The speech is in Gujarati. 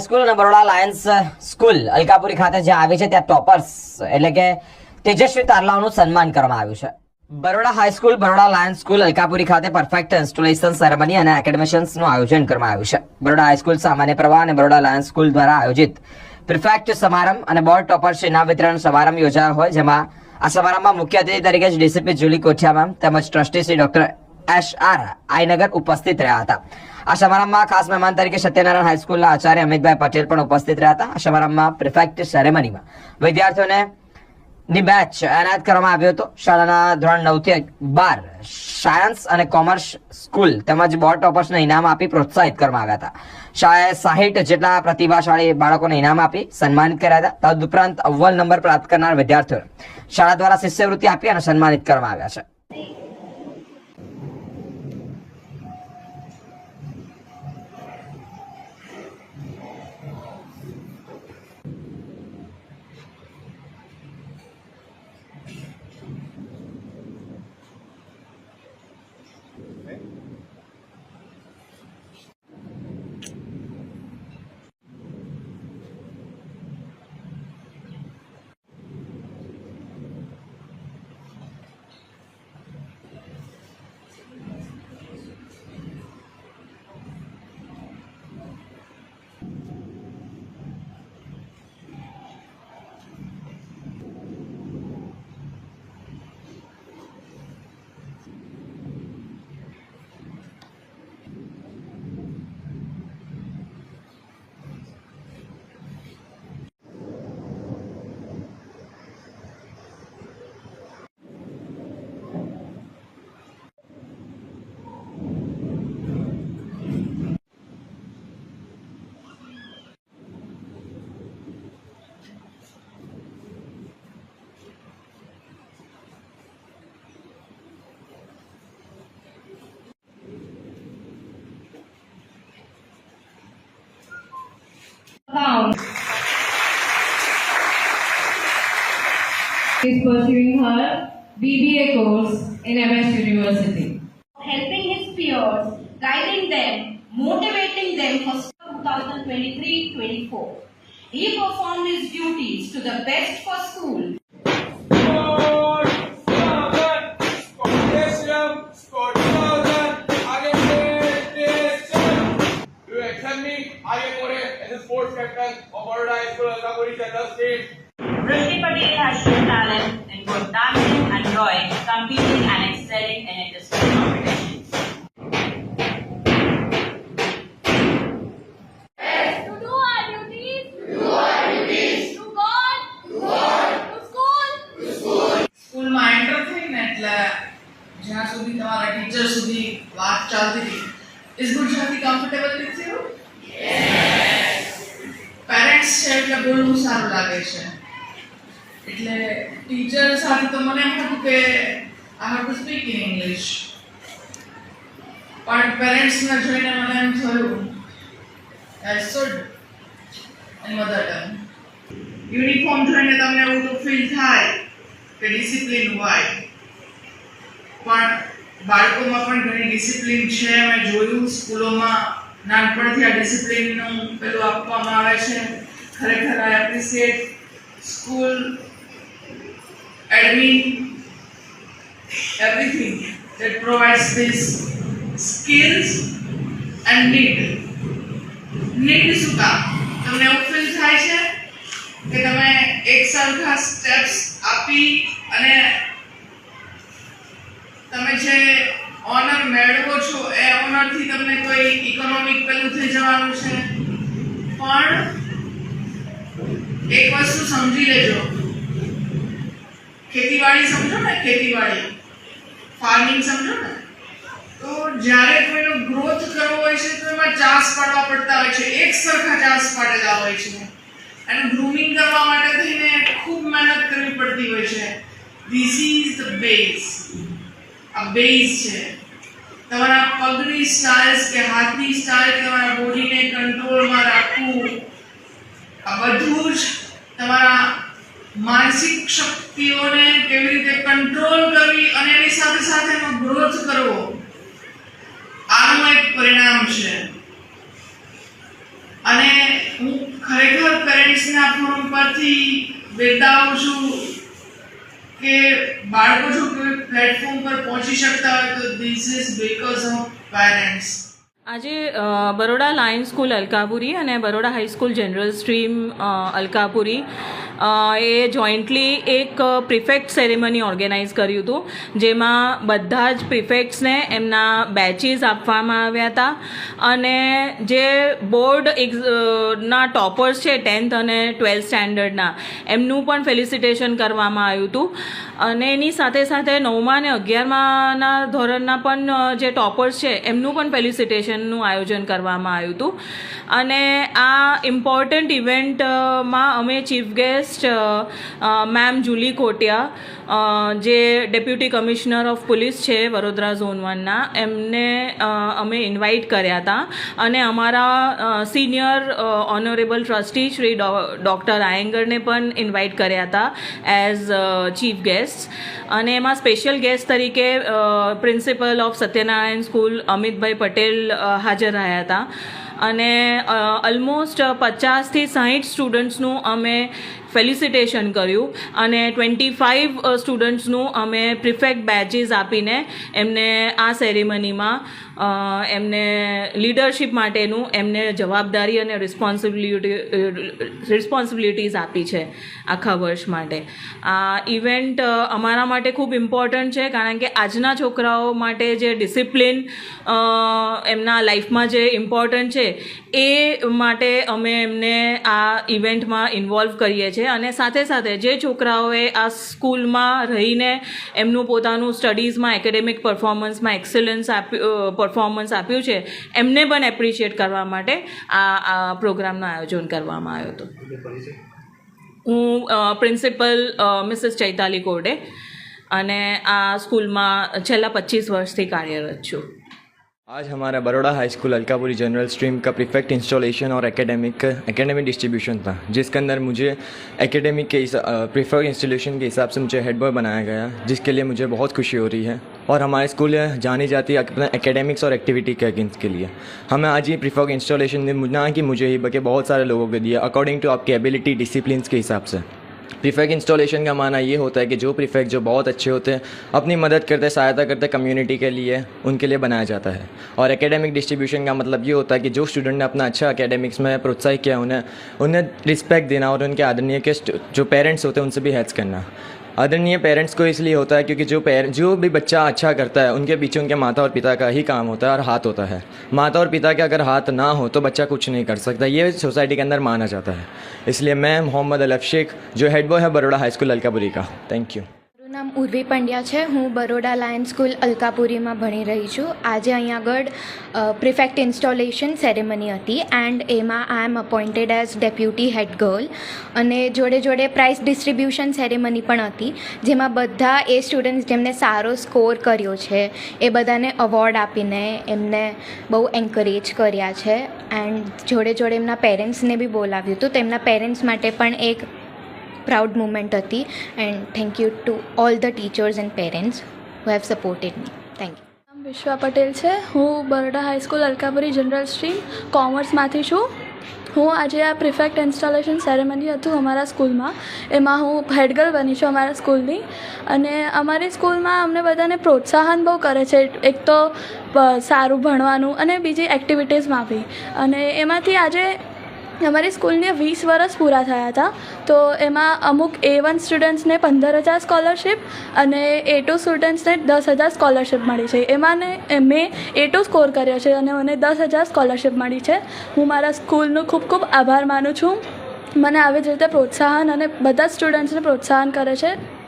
હાઈસ્કૂલ અને બરોડા લાયન્સ સ્કૂલ અલકાપુરી ખાતે જે આવી છે ત્યાં ટોપર્સ એટલે કે તેજસ્વી તારલાઓનું સન્માન કરવામાં આવ્યું છે. Baroda high school Baroda Lions school Alkapuri ખાતે પરફેક્ટ ઇન્સ્ટોલેશન સેરેમની અને એકેડમિશન્સનું આયોજન કરવામાં આવ્યું છે. બરોડા હાઈસ્કૂલ સામાન્ય પ્રવાહ અને બરોડા લાયન્સ સ્કૂલ દ્વારા આયોજિત પરફેક્ટ સમારંભ અને બોર્ડ ટોપર્સ ઇનામ વિતરણ સમારંભ યોજાયો હોય, જેમાં આ સમારંભમાં મુખ્ય અતિથિ તરીકે ડીસીપી જુલી કોઠિયા મેમ તેમજ trustee Shri doctor S Iyengar ઉપસ્થિત રહ્યા હતા. આ સમારંભમાં ખાસ મહેમાન તરીકે સત્યનારાયણ હાઈસ્કૂલના આચાર્ય અમિતભાઈ પટેલ પણ ઉપસ્થિત રહ્યા હતા. આ સમારંભમાં પ્રિફેક્ટ સેરેમનીમાં વિદ્યાર્થીઓને ની બેચ એનાયત કરવામાં આવ્યો હતો. શાળાના ધોરણ નવથી બાર સાયન્સ અને કોમર્સ સ્કૂલ તેમજ બોર્ડ ટોપર્સને ઇનામ આપી પ્રોત્સાહિત કરવામાં આવ્યા હતા. શાળાએ સાહીઠ જેટલા પ્રતિભાશાળી બાળકોને ઇનામ આપી સન્માનિત કર્યા હતા. તદુપરાંત અવ્વલ નંબર પ્રાપ્ત કરનાર વિદ્યાર્થીઓને શાળા દ્વારા શિષ્યવૃત્તિ આપી અને સન્માનિત કરવામાં આવ્યા છે. Is pursuing her BBA course in MS University. helping his peers, guiding them, motivating them for 2023-24. He performed his duties to the best for school. Captain of Baroda High School, Alkapuri, Chhattisgarh State. Riddhi Patel has shown talent in both dancing and drawing, competing and excelling in industry competitions. જ્યાં સુધી તમારા ટીચર સુધી વાત ચાલતી હતી ઇઝ ગુજરાતી કમ્ફર્ટેબલ વિથ છે એટલે બોલવું સારું લાગે છે. એટલે ટીચર સાથે તો મને એમ હતું કે I have to speak in English પણ પેરેન્ટ્સને જોઈને મને એમ થયું I should in mother tongue uniform જોઈને તમને એવું તો ફીલ થાય કે ડિસિપ્લિન હોય. પણ બાળકોમાં પણ ઘણી ડિસિપ્લિન છે. મેં જોયું, સ્કૂલોમાં નાનપણથી આ ડિસિપ્લિનનું પેલું આપવામાં આવે છે. ખરેખર I appreciate school admin everything that provides these skills and need. Need શું કામ તમને એવું ફીલ થાય છે કે તમે એક સરખા સ્ટેપ્સ આપી અને તમે જે ઓનર મેળવો છો એ ઓનરથી તમને કોઈ ઇકોનોમિક પેલું થઈ જવાનું છે પણ એક વસ્તુ સમજી લેજો. ખેતીવાડી સમજો ને, ખેતીવાડી. ફાર્મિંગ સમજો ને? તો જ્યારે કોઈનો ગ્રોથ કરવો હોય છે, તો એમાં ચાસ પાડવા પડતા હોય છે. એક સરખા ચાસ પાડેલા હોય છે. અને ગ્રૂમિંગ કરવા માટે થઈને ખૂબ મહેનત કરવી પડતી હોય છે. ધીસ ઇઝ ધ બેઝ આ બેઝ છે. તમારા પગની સ્ટાઇલ્સ કે હાથની સ્ટાઇલ તમારા બોડીને કંટ્રોલમાં રાખવું આ બધું જ તમારા માનસિક શક્તિઓને કેવી રીતે કંટ્રોલ કરવી અને એની સાથે સાથે એનો ગ્રોથ કરવો, આનું એક પરિણામ છે. અને હું ખરેખર પેરેન્ટ્સના ફોન પરથી બિરદાવું છું કે બાળકો જો કોઈ પ્લેટફોર્મ પર પહોંચી શકતા હોય તો this is because of parents આજે બરોડા લાયન સ્કૂલ અલકાપુરી અને Baroda high school general stream Alkapuri. એ જોઈન્ટલી એક પ્રિફેક્ટ સેરેમની ઓર્ગેનાઇઝ કર્યું હતું, જેમાં બધા જ પ્રિફેક્ટ્સને એમના બેચીસ આપવામાં આવ્યા હતા. અને જે બોર્ડ ના ટોપર્સ છે ટેન્થ અને ટ્વેલ્થ સ્ટાન્ડર્ડના એમનું પણ ફેલિસિટેશન કરવામાં આવ્યું હતું. અને એની સાથે સાથે નવમા અને અગિયારમાના ધોરણના પણ જે ટોપર્સ છે, એમનું પણ ફેલિસિટેશનનું આયોજન કરવામાં આવ્યું હતું. અને આ ઇમ્પોર્ટન્ટ ઇવેન્ટમાં અમે chief guest ma'am Julie Kotiya જે ડેપ્યુટી કમિશનર ઓફ પોલીસ છે વડોદરા ઝોન વનના એમને અમે ઇન્વાઇટ કર્યા હતા. અને અમારા senior honourable trustee Shri doctor આયંગરને પણ ઇન્વાઇટ કર્યા હતા એઝ ચીફ ગેસ્ટ અને એમાં સ્પેશિયલ ગેસ્ટ તરીકે principal of Satyanarayan school Amitbhai Patel હાજર રહ્યા હતા. અને ઓલમોસ્ટ પચાસથી સાહીઠ સ્ટુડન્ટ્સનું અમે ફેલિસિટેશન કર્યું અને ટ્વેન્ટી ફાઇવ સ્ટુડન્ટ્સનું અમે પ્રિફેક્ટ બેચીસ આપીને એમને આ સેરેમનીમાં એમને લીડરશીપ માટેનું એમને જવાબદારી અને રિસ્પોન્સિબિલિટી રિસ્પોન્સિબિલિટીઝ આપી છે આખા વર્ષ માટે. આ ઇવેન્ટ અમારા માટે ખૂબ ઇમ્પોર્ટન્ટ છે કારણ કે આજના છોકરાઓ માટે જે ડિસિપ્લિન એમના લાઈફમાં જે ઇમ્પોર્ટન્ટ છે એ માટે અમે એમને આ ઇવેન્ટમાં ઇન્વોલ્વ કરીએ છીએ. અને સાથે સાથે જે છોકરાઓએ આ સ્કૂલમાં રહીને એમનું પોતાનું સ્ટડીઝમાં, એકેડેમિક પરફોર્મન્સમાં એક્સલન્સ આપ્યું પરફોર્મન્સ આપ્યું છે, એમને પણ એપ્રિશિએટ કરવા માટે આ આ પ્રોગ્રામનું આયોજન કરવામાં આવ્યું હતું. હું પ્રિન્સિપલ મિસિસ ચૈતાલી કોરડે અને આ સ્કૂલમાં છેલ્લા પચીસ વર્ષથી કાર્યરત છું. आज हमारा Baroda high school Alkapuri general stream का प्रिफेक्ट इंस्टॉलेशन और एकेडमिक एकेडमिक डिस्ट्रीब्यूशन था, जिसके अंदर मुझे एकेडमिक के प्रिफर्ड इंस्टॉलेशन के हिसाब से मुझे हेड बॉय बनाया गया, जिसके लिए मुझे बहुत खुशी हो रही है। और हमारे स्कूल जानी जाती है अपने एकेडमिक्स और एक्टिविटी के अगेंस्ट के लिए। हमें आज ये प्रिफर्ड इंस्टॉलेशन ना कि मुझे ही, बल्कि बहुत सारे लोगों को दिया अकॉर्डिंग टू आपकी एबिलिटी डिसिप्लिन के हिसाब से। प्रीफेक्ट इंस्टॉलेशन का माना ये होता है कि जो प्रीफेक्ट जो बहुत अच्छे होते हैं, अपनी मदद करते, सहायता करते कम्युनिटी के लिए, उनके लिए बनाया जाता है। और एकेडमिक डिस्ट्रीब्यूशन का मतलब ये होता है कि जो स्टूडेंट ने अपना अच्छा एकेडमिक्स में प्रोत्साहित किया उन्हें उन्हें रिस्पेक्ट देना और उनके आदरणीय के जो पेरेंट्स होते हैं, उनसे भी हेल्प करना। आदरणीय पेरेंट्स को इसलिए होता है क्योंकि जो पेरेंट जो भी बच्चा अच्छा करता है, उनके पीछे उनके माता और पिता का ही काम होता है और हाथ होता है। माता और पिता के अगर हाथ ना हो तो बच्चा कुछ नहीं कर सकता। ये सोसाइटी के अंदर माना जाता है। इसलिए मैं मोहम्मद अलफ शेख जो हेड बॉय है बड़ोड़ा हाई स्कूल अलकापुरी का। थैंक यू મારું નામ ઉર્વી પંડ્યા છે. હું બરોડા લાયન સ્કૂલ અલકાપુરીમાં ભણી રહી છું. આજે અહીં આગળ પ્રિફેક્ટ ઇન્સ્ટોલેશન સેરેમની હતી એન્ડ એમાં I am appointed as deputy head girl અને જોડે જોડે પ્રાઇઝ ડિસ્ટ્રીબ્યુશન સેરેમની પણ હતી, જેમાં બધા એ સ્ટુડન્ટ્સ જેમને સારો સ્કોર કર્યો છે, એ બધાને અવોર્ડ આપીને એમને બહુ એન્કરેજ કર્યા છે. એન્ડ જોડે જોડે એમના પેરેન્ટ્સને બી બોલાવ્યું હતું. તો એમના પેરેન્ટ્સ માટે પણ એક પ્રાઉડ મુમેન્ટ હતી and thank you to all the teachers and parents who have supported me thank you Vishwa Patel છે. હું Baroda high school Alkapuri general stream કોમર્સમાંથી છું. હું આજે આ પ્રિફેક્ટ ઇન્સ્ટોલેશન સેરેમની હતું અમારા સ્કૂલમાં. એમાં હું હેડગર્લ બની છું અમારા સ્કૂલની. અને અમારી સ્કૂલમાં અમને બધાને પ્રોત્સાહન બહુ કરે છે. એક તો સારું ભણવાનું અને બીજી એક્ટિવિટીઝમાં બી. અને એમાંથી આજે અમારી સ્કૂલને વીસ વર્ષ પૂરા થયા હતા. તો એમાં અમુક એ વન સ્ટુડન્ટ્સને પંદર હજાર સ્કોલરશિપ અને એ ટુ સ્ટુડન્ટ્સને દસ હજાર સ્કોલરશિપ મળી છે. એમાં મેં એ ટુ સ્કોર કર્યો છે અને મને દસ હજાર સ્કોલરશિપ મળી છે. હું મારા સ્કૂલનો ખૂબ ખૂબ આભાર માનું છું. મને આવી જ રીતે પ્રોત્સાહન અને બધા સ્ટુડન્ટ્સને પ્રોત્સાહન કરે છે.